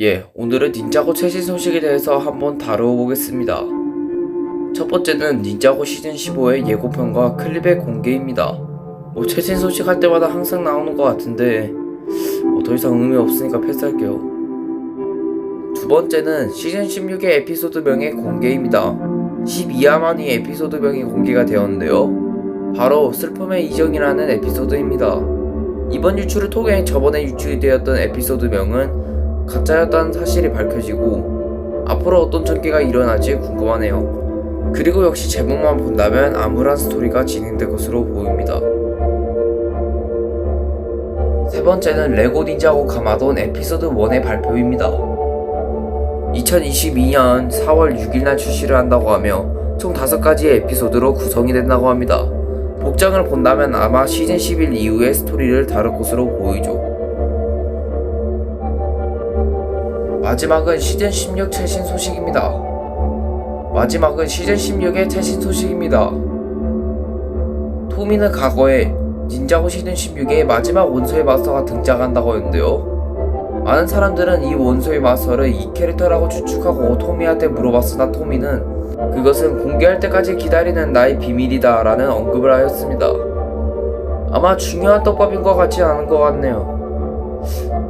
예, 오늘은 닌자고 최신 소식에 대해서 한번 다뤄보겠습니다. 첫 번째는 닌자고 시즌 15의 예고편과 클립의 공개입니다. 뭐 최신 소식 할 때마다 항상 나오는 것 같은데 뭐 더 이상 의미 없으니까 패스할게요. 두 번째는 시즌 16의 에피소드명의 공개입니다. 12화 만이 에피소드명이 공개가 되었는데요. 바로 슬픔의 이정이라는 에피소드입니다. 이번 유출을 통해 저번에 유출이 되었던 에피소드명은 가짜였다는 사실이 밝혀지고 앞으로 어떤 전개가 일어날지 궁금하네요. 그리고 역시 제목만 본다면 암울한 스토리가 진행될 것으로 보입니다. 세 번째는 레고 닌자고 가마돈 에피소드 1의 발표입니다. 2022년 4월 6일날 출시를 한다고 하며 총 5가지의 에피소드로 구성이 된다고 합니다. 복장을 본다면 아마 시즌 11 이후의 스토리를 다룰 것으로 보이죠. 마지막은 시즌 16 최신 소식입니다. 마지막은 시즌 16의 최신 소식입니다. 토미는 과거에 닌자고 시즌 16의 마지막 원소의 마스터가 등장한다고 했는데요. 많은 사람들은 이 원소의 마스터를 이 캐릭터라고 추측하고 토미한테 물어봤으나 토미는 그것은 공개할 때까지 기다리는 나의 비밀이다 라는 언급을 하였습니다. 아마 중요한 떡밥인 것 같지 않은 것 같네요.